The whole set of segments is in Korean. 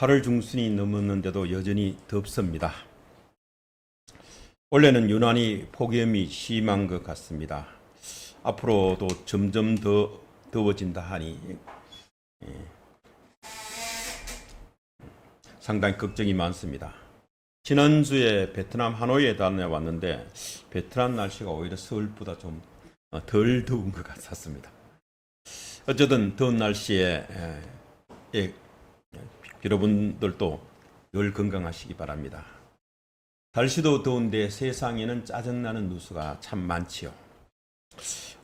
8월 중순이 넘었는데도 여전히 덥습니다. 원래는 유난히 폭염이 심한 것 같습니다. 앞으로도 점점 더 더워진다 하니 예, 상당히 걱정이 많습니다. 지난주에 베트남 하노이에 다녀왔는데 베트남 날씨가 오히려 서울보다 좀 덜 더운 것 같았습니다. 어쨌든 더운 날씨에 에, 예, 여러분들도 늘 건강하시기 바랍니다. 날씨도 더운데 세상에는 짜증나는 뉴스가 참 많지요.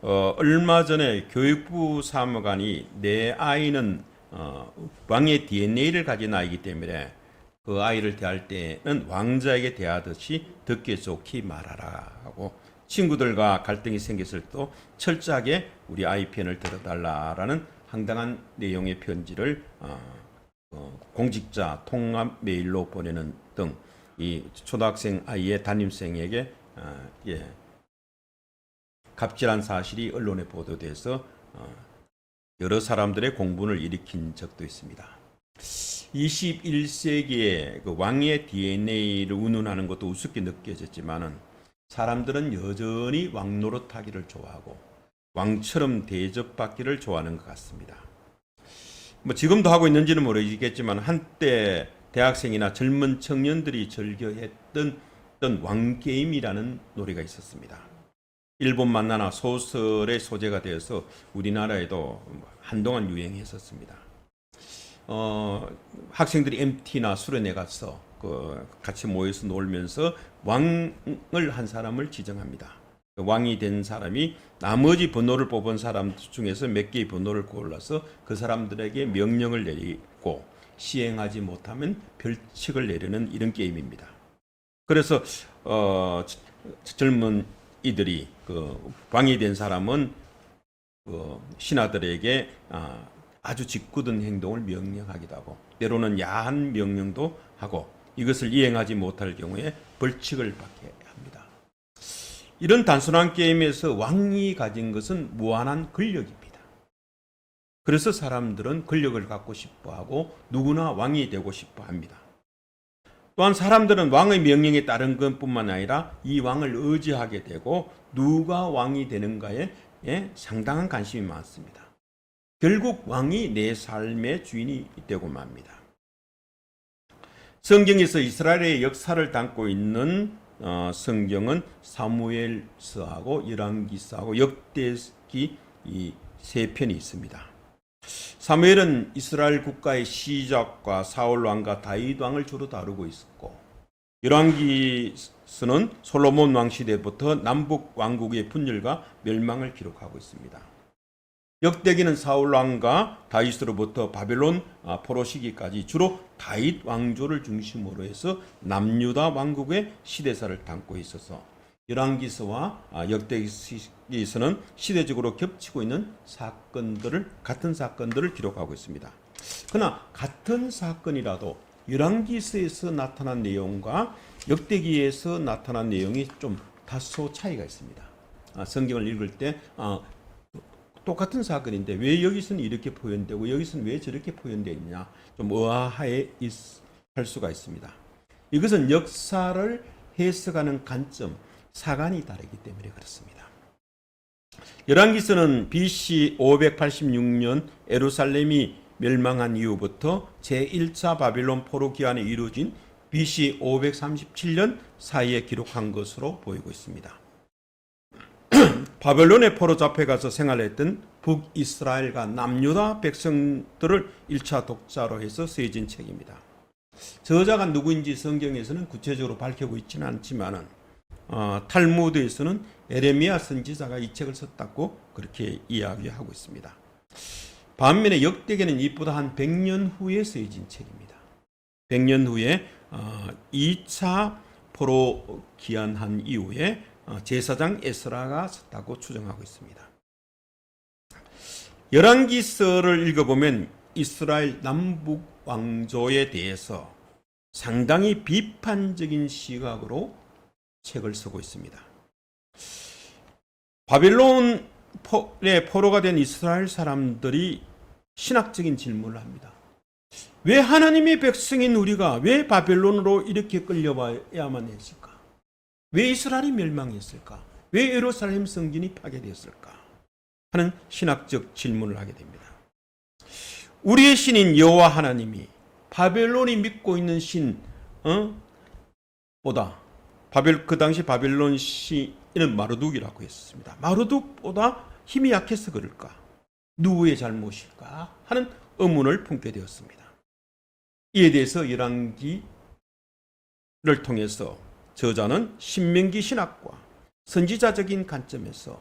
어, 얼마 전에 교육부 사무관이 내 아이는 어, 왕의 DNA를 가진 아이기 때문에 그 아이를 대할 때는 왕자에게 대하듯이 듣기 좋게 말하라 하고 친구들과 갈등이 생겼을 때 철저하게 우리 아이 편을 들어달라라는 황당한 내용의 편지를 어, 어, 공직자 통합 메일로 보내는 등 이 초등학생 아이의 담임생에게 어, 예, 갑질한 사실이 언론에 보도돼서 어, 여러 사람들의 공분을 일으킨 적도 있습니다. 21세기에 그 왕의 DNA를 운운하는 것도 우습게 느껴졌지만은 사람들은 여전히 왕 노릇하기를 좋아하고 왕처럼 대접받기를 좋아하는 것 같습니다. 뭐 지금도 하고 있는지는 모르겠지만 한때 대학생이나 젊은 청년들이 즐겨했던 어떤 왕게임이라는 노래가 있었습니다. 일본 만 나나 소설의 소재가 되어서 우리나라에도 한동안 유행했었습니다. 어, 학생들이 MT나 수련회 가서 그 같이 모여서 놀면서 왕을 한 사람을 지정합니다. 그 왕이 된 사람이 나머지 번호를 뽑은 사람 중에서 몇 개의 번호를 골라서 그 사람들에게 명령을 내리고 시행하지 못하면 별칙을 내리는 이런 게임입니다. 그래서 어, 젊은 이들이 그 왕이 된 사람은 그 신하들에게 아, 아주 짓궂은 행동을 명령하기도 하고 때로는 야한 명령도 하고 이것을 이행하지 못할 경우에 벌칙을 받게. 이런 단순한 게임에서 왕이 가진 것은 무한한 권력입니다. 그래서 사람들은 권력을 갖고 싶어 하고 누구나 왕이 되고 싶어 합니다. 또한 사람들은 왕의 명령에 따른 것뿐만 아니라 이 왕을 의지하게 되고 누가 왕이 되는가에 예, 상당한 관심이 많습니다. 결국 왕이 내 삶의 주인이 되고 맙니다. 성경에서 이스라엘의 역사를 담고 있는 어, 성경은 사무엘서하고 열왕기서하고 역대기 이 세 편이 있습니다. 사무엘은 이스라엘 국가의 시작과 사울 왕과 다윗 왕을 주로 다루고 있었고 열왕기서는 솔로몬 왕 시대부터 남북 왕국의 분열과 멸망을 기록하고 있습니다. 역대기는 사울 왕과 다윗으로부터 바벨론 아, 포로 시기까지 주로 다윗 왕조를 중심으로 해서 남유다 왕국의 시대사를 담고 있어서 열왕기서와 아, 역대기서는 시대적으로 겹치고 있는 사건들을 같은 사건들을 기록하고 있습니다. 그러나 같은 사건이라도 열왕기서에서 나타난 내용과 역대기에서 나타난 내용이 좀 다소 차이가 있습니다. 아, 성경을 읽을 때 아, 똑같은 사건인데 왜 여기서는 이렇게 표현되고 여기서는 왜 저렇게 표현되어 있냐 좀 의아해 할 수가 있습니다. 이것은 역사를 해석하는 관점, 사관이 다르기 때문에 그렇습니다. 열왕기서는 BC 586년 에루살렘이 멸망한 이후부터 제1차 바빌론 포로 기한에 이루어진 BC 537년 사이에 기록한 것으로 보이고 있습니다. 바벨론의 포로 잡혀가서 생활했던 북이스라엘과 남유다 백성들을 1차 독자로 해서 쓰여진 책입니다. 저자가 누구인지 성경에서는 구체적으로 밝히고 있지는 않지만은 어, 탈무드에서는 에레미야 선지자가 이 책을 썼다고 그렇게 이야기하고 있습니다. 반면에 역대기는 이보다 한 100년 후에 쓰여진 책입니다. 100년 후에 어, 2차 포로 기한한 이후에 어, 제사장 에스라가 썼다고 추정하고 있습니다. 열왕기서를 읽어보면 이스라엘 남북 왕조에 대해서 상당히 비판적인 시각으로 책을 쓰고 있습니다. 바빌론의 포로가 된 이스라엘 사람들이 신학적인 질문을 합니다. 왜 하나님의 백성인 우리가 왜 바벨론으로 이렇게 끌려와야만 했을까? 왜 이스라엘이 멸망했을까? 왜 예루살렘 성전이 파괴되었을까? 하는 신학적 질문을 하게 됩니다. 우리의 신인 여호와 하나님이 바벨론이 믿고 있는 신 어? 보다 바벨 그 당시 바벨론 시인은 마르둑이라고 했습니다. 마르둑보다 힘이 약해서 그럴까? 누구의 잘못일까? 하는 의문을 품게 되었습니다. 이에 대해서 열왕기를 통해서 저자는 신명기 신학과 선지자적인 관점에서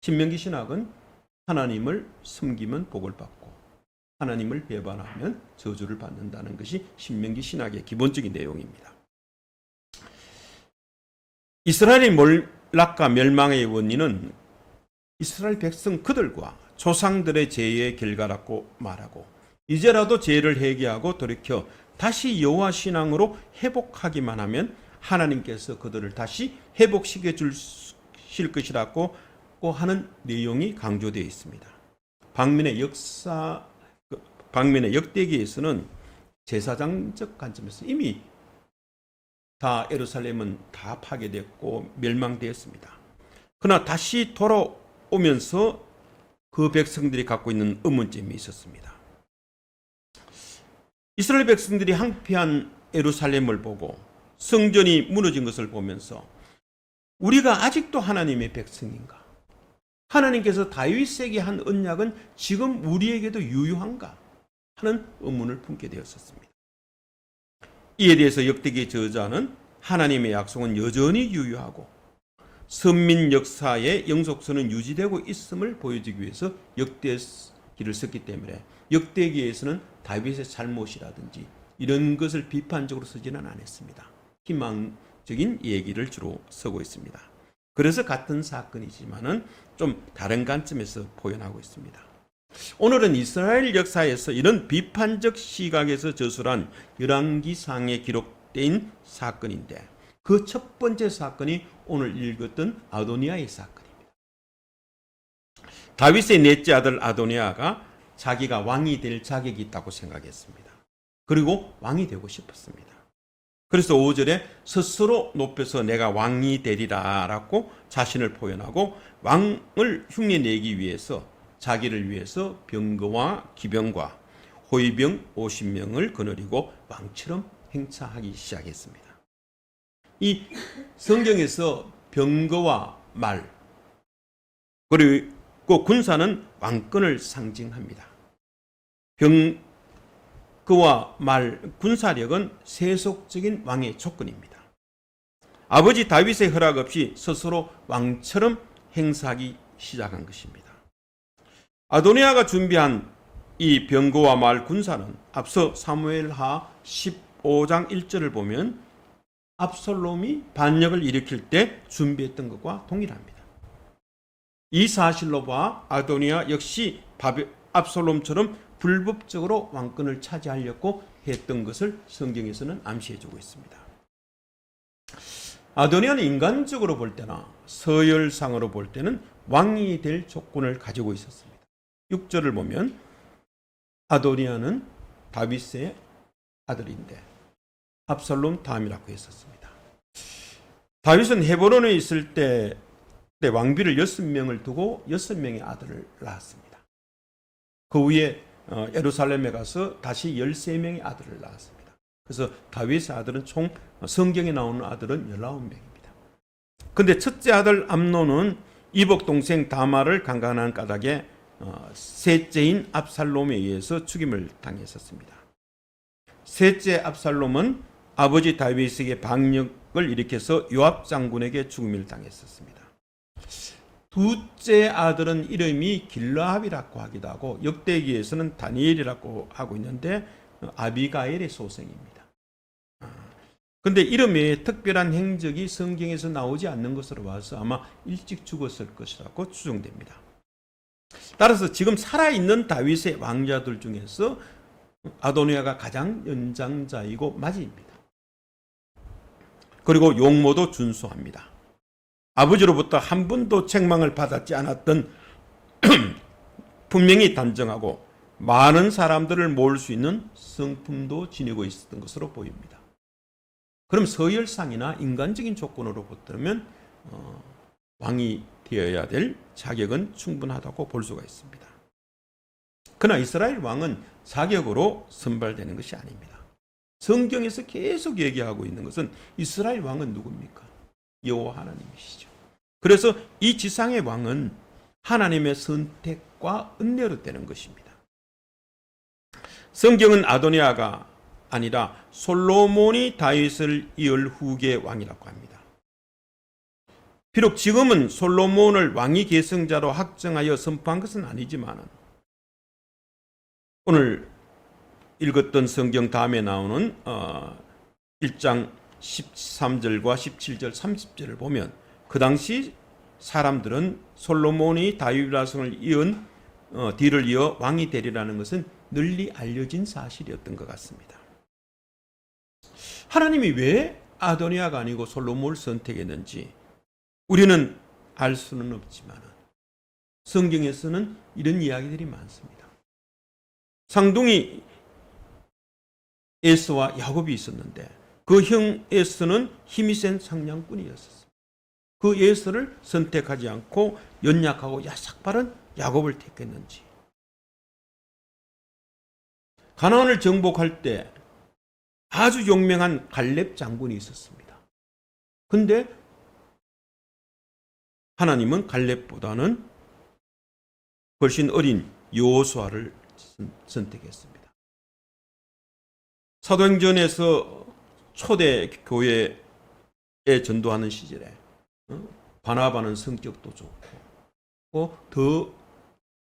신명기 신학은 하나님을 섬기면 복을 받고 하나님을 배반하면 저주를 받는다는 것이 신명기 신학의 기본적인 내용입니다. 이스라엘의 몰락과 멸망의 원인은 이스라엘 백성 그들과 조상들의 죄의 결과라고 말하고 이제라도 죄를 회개하고 돌이켜 다시 여호와 신앙으로 회복하기만 하면 하나님께서 그들을 다시 회복시켜 주실 것이라고 하는 내용이 강조되어 있습니다. 방민의 역사 그 방민의 역대기에서는 제사장적 관점에서 이미 다 예루살렘은 다 파괴됐고 멸망되었습니다. 그러나 다시 돌아오면서 그 백성들이 갖고 있는 의문점이 있었습니다. 이스라엘 백성들이 항피한 예루살렘을 보고 성전이 무너진 것을 보면서 우리가 아직도 하나님의 백성인가? 하나님께서 다윗에게 한 언약은 지금 우리에게도 유효한가? 하는 의문을 품게 되었었습니다. 이에 대해서 역대기 저자는 하나님의 약속은 여전히 유효하고 선민 역사의 영속선은 유지되고 있음을 보여주기 위해서 역대기를 썼기 때문에 역대기에서는 다윗의 잘못이라든지 이런 것을 비판적으로 쓰지는 않았습니다. 희망적인 얘기를 주로 쓰고 있습니다. 그래서 같은 사건이지만은 좀 다른 관점에서 표현하고 있습니다. 오늘은 이스라엘 역사에서 이런 비판적 시각에서 저술한 열왕기상에 기록된 사건인데 그 첫 번째 사건이 오늘 읽었던 아도니아의 사건입니다. 다윗의 넷째 아들 아도니아가 자기가 왕이 될 자격이 있다고 생각했습니다. 그리고 왕이 되고 싶었습니다. 그래서 5절에 스스로 높여서 내가 왕이 되리라 라고 자신을 표현하고 왕을 흉내내기 위해서 자기를 위해서 병거와 기병과 호위병 50명을 거느리고 왕처럼 행차하기 시작했습니다. 이 성경에서 병거와 말 그리고 군사는 왕권을 상징합니다. 병 거와 말 군사력은 세속적인 왕의 조건입니다. 아버지 다윗의 허락 없이 스스로 왕처럼 행사하기 시작한 것입니다. 아도니아가 준비한 이 병거와 말 군사는 앞서 사무엘하 15장 1절을 보면 압살롬이 반역을 일으킬 때 준비했던 것과 동일합니다. 이 사실로 봐 아도니아 역시 압살롬처럼 불법적으로 왕권을 차지하려고 했던 것을 성경에서는 암시해주고 있습니다. 아도니아는 인간적으로 볼 때나 서열상으로 볼 때는 왕이 될 조건을 가지고 있었습니다. 6절을 보면 아도니아는 다윗의 아들인데 압살롬 다음이라고 했었습니다. 다윗은 헤브론에 있을 때, 때 왕비를 여섯 명을 두고 여섯 명의 아들을 낳았습니다. 그 후에 어, 예루살렘에 가서 다시 13명의 아들을 낳았습니다. 그래서 다윗의 아들은 총 성경에 나오는 아들은 19명입니다. 근데 첫째 아들 암노는 이복 동생 다마를 강간한 까닭에 어, 셋째인 압살롬에 의해서 죽임을 당했었습니다. 셋째 압살롬은 아버지 다윗에게 방역을 일으켜서 요압 장군에게 죽음을 당했었습니다. 둘째 아들은 이름이 길라합이라고 하기도 하고 역대기에서는 다니엘이라고 하고 있는데 아비가엘의 소생입니다. 근데 이름에 특별한 행적이 성경에서 나오지 않는 것으로 봐서 아마 일찍 죽었을 것이라고 추정됩니다. 따라서 지금 살아있는 다윗의 왕자들 중에서 아도니아가 가장 연장자이고 맞이입니다. 그리고 용모도 준수합니다. 아버지로부터 한 번도 책망을 받았지 않았던 분명히 단정하고 많은 사람들을 모을 수 있는 성품도 지니고 있었던 것으로 보입니다. 그럼 서열상이나 인간적인 조건으로 보면 어, 왕이 되어야 될 자격은 충분하다고 볼 수가 있습니다. 그러나 이스라엘 왕은 자격으로 선발되는 것이 아닙니다. 성경에서 계속 얘기하고 있는 것은 이스라엘 왕은 누굽니까? 여호와 하나님이시죠. 그래서 이 지상의 왕은 하나님의 선택과 은혜로 되는 것입니다. 성경은 아도니아가 아니라 솔로몬이 다윗을 이을 후계 왕이라고 합니다. 비록 지금은 솔로몬을 왕위 계승자로 확정하여 선포한 것은 아니지만 오늘 읽었던 성경 다음에 나오는 어, 1장 13절과 17절, 30절을 보면 그 당시 사람들은 솔로몬이 다윗 라성을 이은 어, 뒤를 이어 왕이 되리라는 것은 널리 알려진 사실이었던 것 같습니다. 하나님이 왜 아도니아가 아니고 솔로몬을 선택했는지 우리는 알 수는 없지만 성경에서는 이런 이야기들이 많습니다. 상둥이 에스와 야곱이 있었는데 그 형 에스는 힘이 센 상냥꾼이었습니다. 그 에스를 선택하지 않고 연약하고 야삭바른 야곱을 택했는지 가나안을 정복할 때 아주 용맹한 갈렙 장군이 있었습니다. 근데 하나님은 갈렙보다는 훨씬 어린 여호수아를 선택했습니다. 사도행전에서 초대 교회에 전도하는 시절에 어? 바나바는 성격도 좋고 더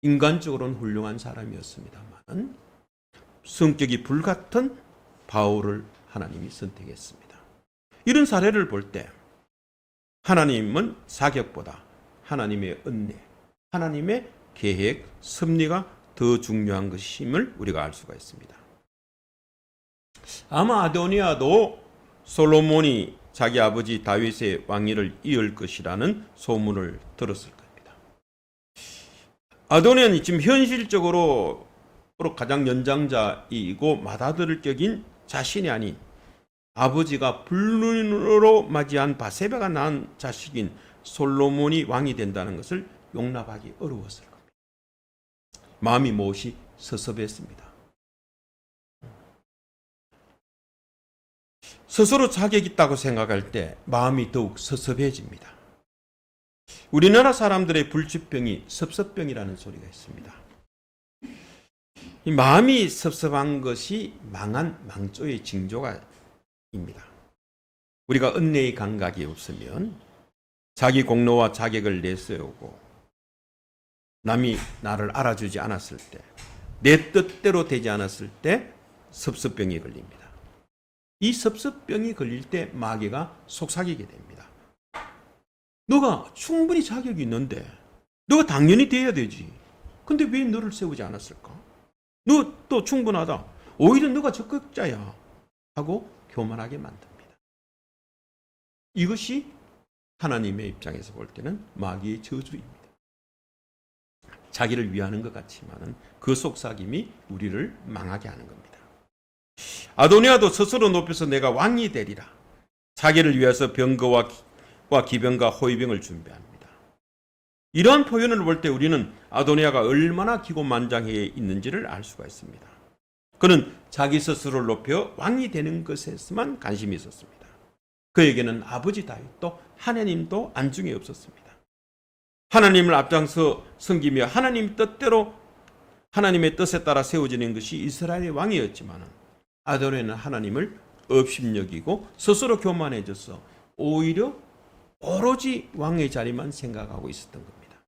인간적으로는 훌륭한 사람이었습니다만 성격이 불같은 바울을 하나님이 선택했습니다. 이런 사례를 볼 때 하나님은 사격보다 하나님의 은혜, 하나님의 계획, 섭리가 더 중요한 것임을 우리가 알 수가 있습니다. 아마 아도니아도 솔로몬이 자기 아버지 다윗의 왕위를 이을 것이라는 소문을 들었을 겁니다. 아도니아는 지금 현실적으로 가장 연장자이고 맏아들격인 자신이 아닌 아버지가 불륜으로 맞이한 바세바가 낳은 자식인 솔로몬이 왕이 된다는 것을 용납하기 어려웠을 겁니다. 마음이 무엇이 섭섭했습니다. 스스로 자격 있다고 생각할 때 마음이 더욱 섭섭해집니다. 우리나라 사람들의 불치병이 섭섭병이라는 소리가 있습니다. 이 마음이 섭섭한 것이 망한 망조의 징조가 입니다. 우리가 은혜의 감각이 없으면 자기 공로와 자격을 내세우고 남이 나를 알아주지 않았을 때, 내 뜻대로 되지 않았을 때 섭섭병이 걸립니다. 이 섭섭병이 걸릴 때 마귀가 속삭이게 됩니다. 너가 충분히 자격이 있는데, 너가 당연히 돼야 되지. 근데 왜 너를 세우지 않았을까? 너 또 충분하다. 오히려 너가 적극자야. 하고 교만하게 만듭니다. 이것이 하나님의 입장에서 볼 때는 마귀의 저주입니다. 자기를 위하는 것 같지만은 그 속삭임이 우리를 망하게 하는 겁니다. 아도니아도 스스로 높여서 내가 왕이 되리라. 자기를 위해서 병거와 기병과 호위병을 준비합니다. 이러한 표현을 볼 때 우리는 아도니아가 얼마나 기고만장해 있는지를 알 수가 있습니다. 그는 자기 스스로를 높여 왕이 되는 것에서만 관심이 있었습니다. 그에게는 아버지 다윗도 하나님도 안중에 없었습니다. 하나님을 앞장서 섬기며 하나님 뜻대로 하나님의 뜻에 따라 세워지는 것이 이스라엘의 왕이었지만 아도니아는 하나님을 업심여기고 스스로 교만해져서 오히려 오로지 왕의 자리만 생각하고 있었던 겁니다.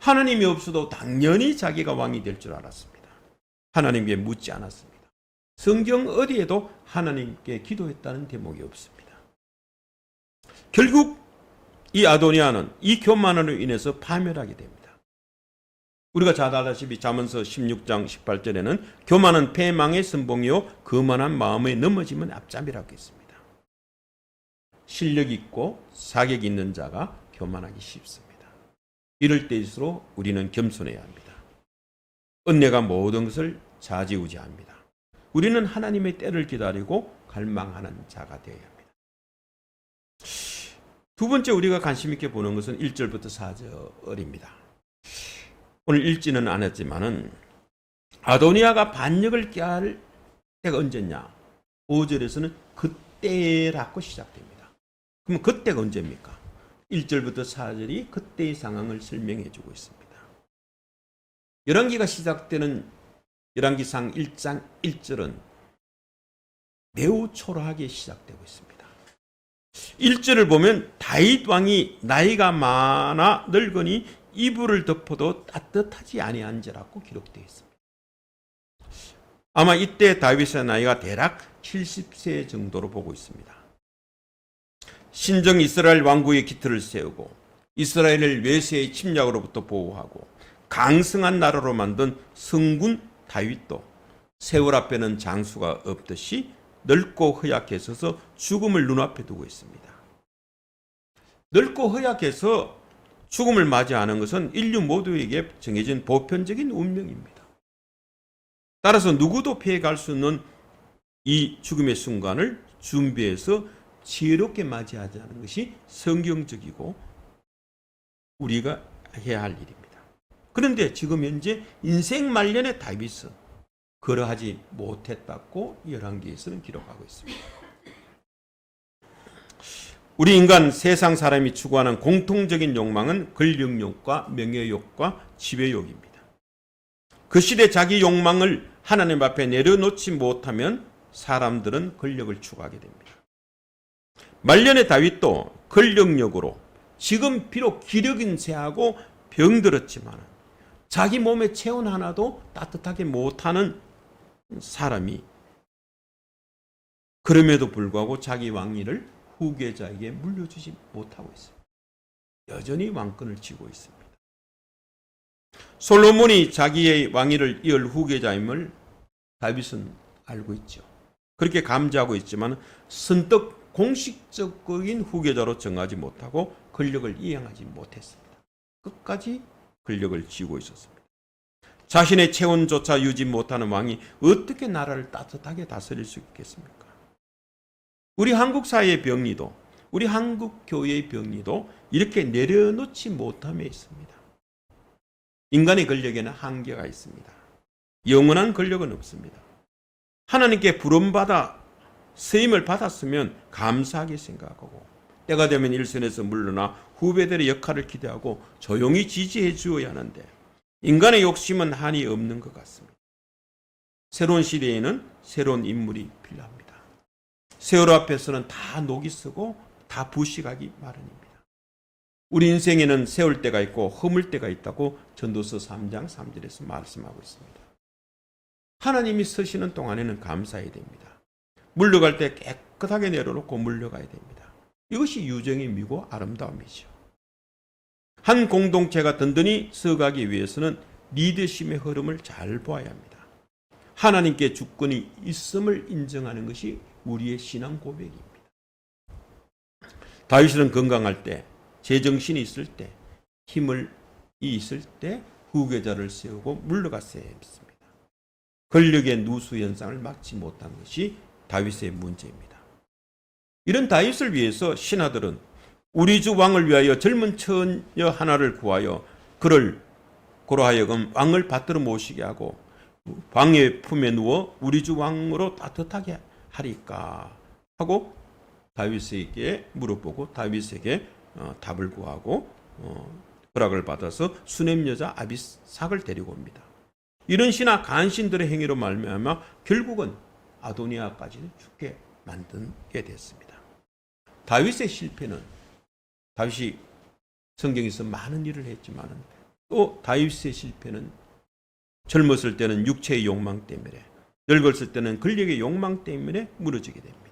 하나님이 없어도 당연히 자기가 왕이 될 줄 알았습니다. 하나님께 묻지 않았습니다. 성경 어디에도 하나님께 기도했다는 대목이 없습니다. 결국 이 아도니아는 이 교만으로 인해서 파멸하게 됩니다. 우리가 잘 알다시피 잠언서 16장 18절에는 교만은 패망의 선봉이요 거만한 마음에 넘어지면 앞잡이라고 했습니다. 실력 있고 사격 있는 자가 교만하기 쉽습니다. 이럴 때일수록 우리는 겸손해야 합니다. 은혜가 모든 것을 좌지우지합니다. 우리는 하나님의 때를 기다리고 갈망하는 자가 되어야 합니다. 두 번째 우리가 관심 있게 보는 것은 1절부터 4절입니다. 오늘 읽지는 않았지만은 아도니아가 반역을 깨할 때가 언제냐? 5절에서는 그때라고 시작됩니다. 그럼 그때가 언제입니까? 1절부터 4절이 그때의 상황을 설명해 주고 있습니다. 열왕기가 시작되는 열왕기상 1장 1절은 매우 초라하게 시작되고 있습니다. 1절을 보면 다윗 왕이 나이가 많아 늙으니 이불을 덮어도 따뜻하지 아니한지라고 기록되어 있습니다. 아마 이때 다윗의 나이가 대략 70세 정도로 보고 있습니다. 신정 이스라엘 왕국의 기틀을 세우고 이스라엘을 외세의 침략으로부터 보호하고 강성한 나라로 만든 성군 다윗도 세월 앞에는 장수가 없듯이 넓고 허약해서서 죽음을 눈앞에 두고 있습니다. 넓고 허약해서 죽음을 맞이하는 것은 인류 모두에게 정해진 보편적인 운명입니다. 따라서 누구도 피해갈 수 있는 이 죽음의 순간을 준비해서 지혜롭게 맞이하자는 것이 성경적이고 우리가 해야 할 일입니다. 그런데 지금 현재 인생 말년의 다윗은 그러하지 못했다고 열왕기에서는 기록하고 있습니다. 우리 인간 세상 사람이 추구하는 공통적인 욕망은 권력욕과 명예욕과 지배욕입니다. 그 시대 자기 욕망을 하나님 앞에 내려놓지 못하면 사람들은 권력을 추구하게 됩니다. 말년의 다윗도 권력력으로 지금 비록 기력인 세하고 병들었지만 자기 몸의 체온 하나도 따뜻하게 못하는 사람이 그럼에도 불구하고 자기 왕위를 후계자에게 물려주지 못하고 있습니다. 여전히 왕권을 쥐고 있습니다. 솔로몬이 자기의 왕위를 이을 후계자임을 다윗은 알고 있죠. 그렇게 감지하고 있지만 선뜻 공식적인 후계자로 정하지 못하고 권력을 이행하지 못했습니다. 끝까지 권력을 쥐고 있었습니다. 자신의 체온조차 유지 못하는 왕이 어떻게 나라를 따뜻하게 다스릴 수 있겠습니까? 우리 한국 사회의 병리도, 우리 한국 교회의 병리도 이렇게 내려놓지 못함에 있습니다. 인간의 권력에는 한계가 있습니다. 영원한 권력은 없습니다. 하나님께 부름받아 쓰임을 받았으면 감사하게 생각하고 때가 되면 일선에서 물러나 후배들의 역할을 기대하고 조용히 지지해 주어야 하는데 인간의 욕심은 한이 없는 것 같습니다. 새로운 시대에는 새로운 인물이 필요합니다. 세월호 앞에서는 다 녹이 쓰고 다 부식하기 마련입니다. 우리 인생에는 세울 때가 있고 허물 때가 있다고 전도서 3장 3절에서 말씀하고 있습니다. 하나님이 쓰시는 동안에는 감사해야 됩니다. 물러갈 때 깨끗하게 내려놓고 물러가야 됩니다. 이것이 유정의 미고 아름다움이죠. 한 공동체가 든든히 서가기 위해서는 리더십의 흐름을 잘 보아야 합니다. 하나님께 주권이 있음을 인정하는 것이 우리의 신앙 고백입니다. 다윗은 건강할 때, 제정신이 있을 때, 힘을 있을 때 후계자를 세우고 물러갔어야 했습니다. 권력의 누수 현상을 막지 못한 것이 다윗의 문제입니다. 이런 다윗을 위해서 신하들은 우리 주 왕을 위하여 젊은 처녀 하나를 구하여 그를 고로 하여금 왕을 받들어 모시게 하고 왕의 품에 누워 우리 주 왕으로 따뜻하게 하리까 하고 다윗에게 물어보고 다윗에게 어, 답을 구하고 어, 허락을 받아서 수냄 여자 아비삭을 데리고 옵니다. 이런 신하 간신들의 행위로 말미암아 결국은 아도니아까지 죽게 만들게 됐습니다. 다윗의 실패는 다윗이 성경에서 많은 일을 했지만 또 다윗의 실패는 젊었을 때는 육체의 욕망 때문에 늙었을 때는 권력의 욕망 때문에 무너지게 됩니다.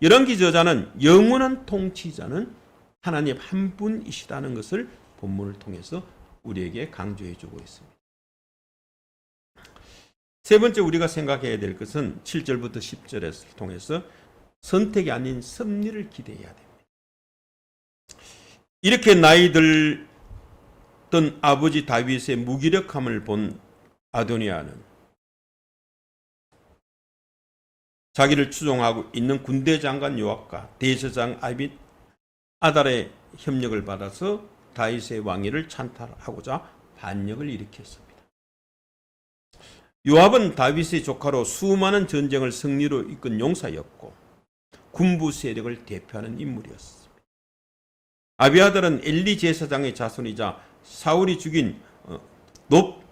열왕기 저자는 영원한 통치자는 하나님 한 분이시다는 것을 본문을 통해서 우리에게 강조해 주고 있습니다. 세 번째 우리가 생각해야 될 것은 7절부터 10절을 통해서 선택이 아닌 섭리를 기대해야 됩니다. 이렇게 나이 들 던 아버지 다윗의 무기력함을 본 아도니아는 자기를 추종하고 있는 군대 장관 요압과 대제사장 아빗 아달의 협력을 받아서 다윗의 왕위를 찬탈하고자 반역을 일으켰습니다. 요압은 다윗의 조카로 수많은 전쟁을 승리로 이끈 용사였고 군부 세력을 대표하는 인물이었습니다. 아비아달은 엘리 제사장의 자손이자 사울이 죽인 어, 높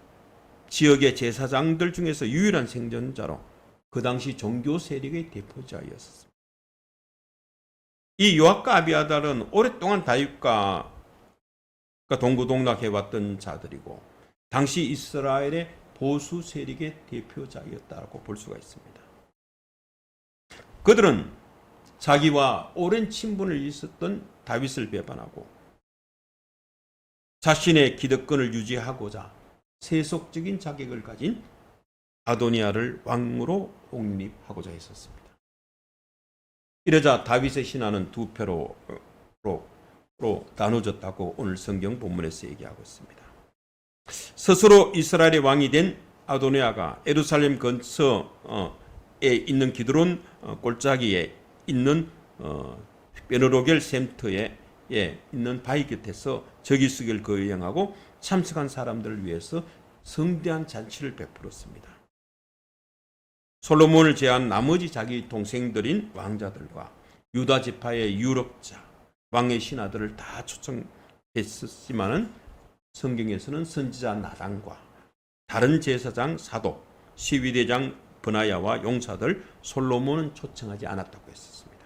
지역의 제사장들 중에서 유일한 생존자로 그 당시 종교 세력의 대표자였습니다. 이 요압과 아비아달은 오랫동안 다윗과 동고동락해왔던 자들이고 당시 이스라엘의 보수 세력의 대표자였다고 볼 수가 있습니다. 그들은 자기와 오랜 친분을 있었던 다윗을 배반하고 자신의 기득권을 유지하고자 세속적인 자격을 가진 아도니아를 왕으로 옹립하고자 했었습니다. 이러자 다윗의 신하는 두 표로 로, 로 나눠졌다고 오늘 성경 본문에서 얘기하고 있습니다. 스스로 이스라엘의 왕이 된 아도니아가 에루살렘 근처에 있는 기드론 어, 골짜기에 있는 어, 베느로겔 샘터에 있는 바위 곁에서 저기수결 거행하고 참석한 사람들을 위해서 성대한 잔치를 베풀었습니다. 솔로몬을 제한 나머지 자기 동생들인 왕자들과 유다 지파의 유력자, 왕의 신하들을 다 초청했었지만은 성경에서는 선지자 나단과 다른 제사장 사도, 시위대장 버나야와 용사들 솔로몬은 초청하지 않았다고 했었습니다.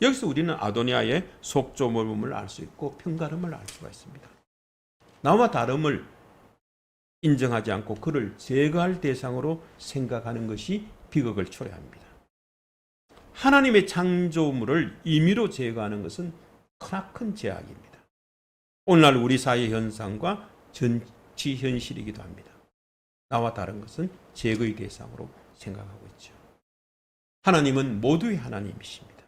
여기서 우리는 아도니아의 속조모음을 알 수 있고 평가름을 알 수가 있습니다. 나와 다름을 인정하지 않고 그를 제거할 대상으로 생각하는 것이 비극을 초래합니다. 하나님의 창조물을 임의로 제거하는 것은 크나큰 제약입니다. 오늘날 우리 사회 현상과 전치 현실이기도 합니다. 나와 다른 것은 제거의 대상으로 생각하고 있죠. 하나님은 모두의 하나님이십니다.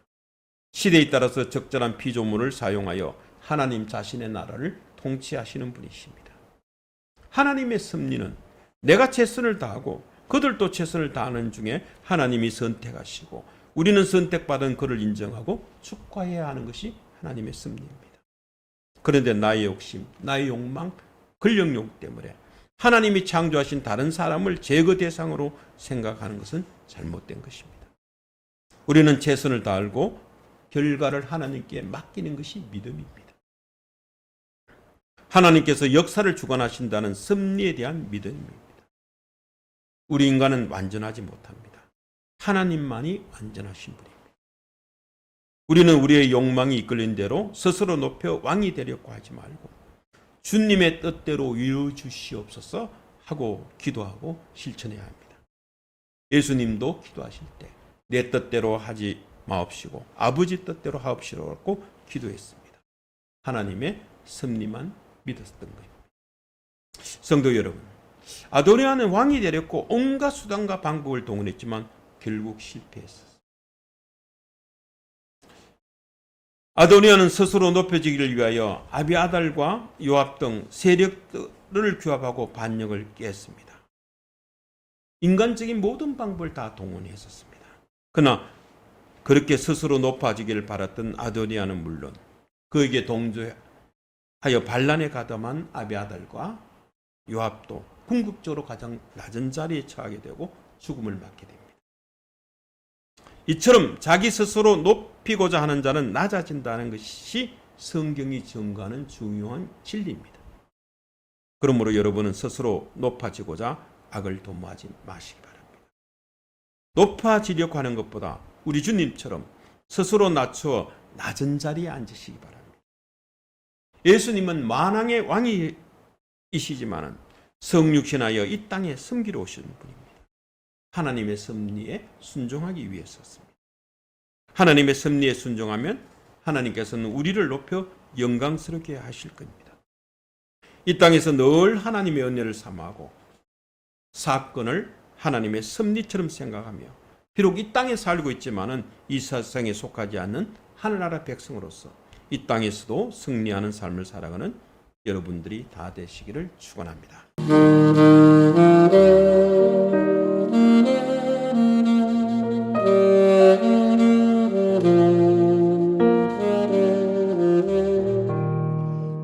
시대에 따라서 적절한 피조물을 사용하여 하나님 자신의 나라를 통치하시는 분이십니다. 하나님의 섭리는 내가 최선을 다하고 그들도 최선을 다하는 중에 하나님이 선택하시고 우리는 선택받은 그를 인정하고 축하해야 하는 것이 하나님의 섭리입니다. 그런데 나의 욕심, 나의 욕망, 근력욕 때문에 하나님이 창조하신 다른 사람을 제거 대상으로 생각하는 것은 잘못된 것입니다. 우리는 최선을 다하고 결과를 하나님께 맡기는 것이 믿음입니다. 하나님께서 역사를 주관하신다는 섭리에 대한 믿음입니다. 우리 인간은 완전하지 못합니다. 하나님만이 완전하신 분입니다. 우리는 우리의 욕망이 이끌린 대로 스스로 높여 왕이 되려고 하지 말고 주님의 뜻대로 이루어 주시옵소서 하고 기도하고 실천해야 합니다. 예수님도 기도하실 때 내 뜻대로 하지 마옵시고 아버지 뜻대로 하옵시라고 기도했습니다. 하나님의 섭리만 믿었던 거예요. 성도 여러분, 아도니아는 왕이 되렸고 온갖 수단과 방법을 동원했지만 결국 실패했었어요. 아도니아는 스스로 높여지기를 위하여 아비아달과 요압 등 세력들을 규합하고 반역을 깼습니다. 인간적인 모든 방법을 다 동원했었습니다. 그러나 그렇게 스스로 높아지기를 바랐던 아도니아는 물론 그에게 동조 하여 반란에 가담한 아비아달과 요압도 궁극적으로 가장 낮은 자리에 처하게 되고 죽음을 맞게 됩니다. 이처럼 자기 스스로 높이고자 하는 자는 낮아진다는 것이 성경이 증거하는 중요한 진리입니다. 그러므로 여러분은 스스로 높아지고자 악을 도모하지 마시기 바랍니다. 높아지려고 하는 것보다 우리 주님처럼 스스로 낮추어 낮은 자리에 앉으시기 바랍니다. 예수님은 만왕의 왕이시지만 성육신하여 이 땅에 섬기러 오신 분입니다. 하나님의 섭리에 순종하기 위해서였습니다. 하나님의 섭리에 순종하면 하나님께서는 우리를 높여 영광스럽게 하실 겁니다. 이 땅에서 늘 하나님의 은혜를 삼하고 사건을 하나님의 섭리처럼 생각하며 비록 이 땅에 살고 있지만은 이 세상에 속하지 않는 하늘나라 백성으로서 이 땅에서도 승리하는 삶을 살아가는 여러분들이 다 되시기를 축원합니다.